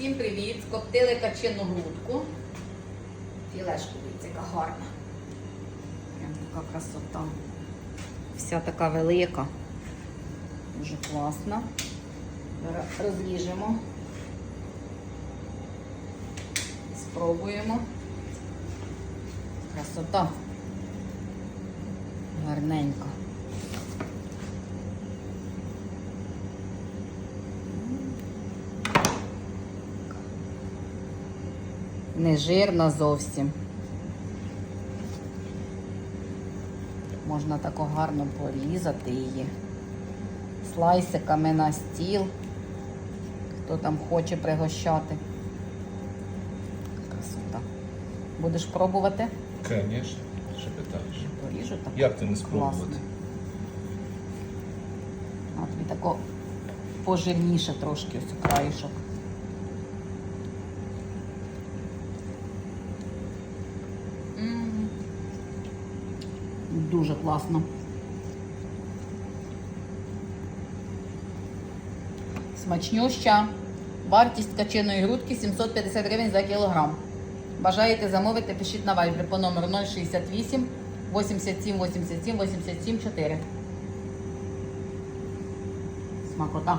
Всім привіт! Скоптили качину грудку. Філешку, дивіться, яка гарна. Прям така красота. Вся така велика. Дуже класна. Розріжемо. Спробуємо. Красота. Гарненько. Не жирна зовсім. Можна тако гарно порізати її. Слайсиками на стіл. Хто там хоче пригощати. Красота. Будеш пробувати? Конечно, що питаєш? Поріжу так. Як ти не спробувати? Класно. А тобі тако пожирніше трошки ось краєшок. Дуже класно. Смачнюща. Вартість качиної грудки 750 гривень за кілограм. Бажаєте замовити, пишіть на вайбер по номеру 068 87 87 87 4. Смакота.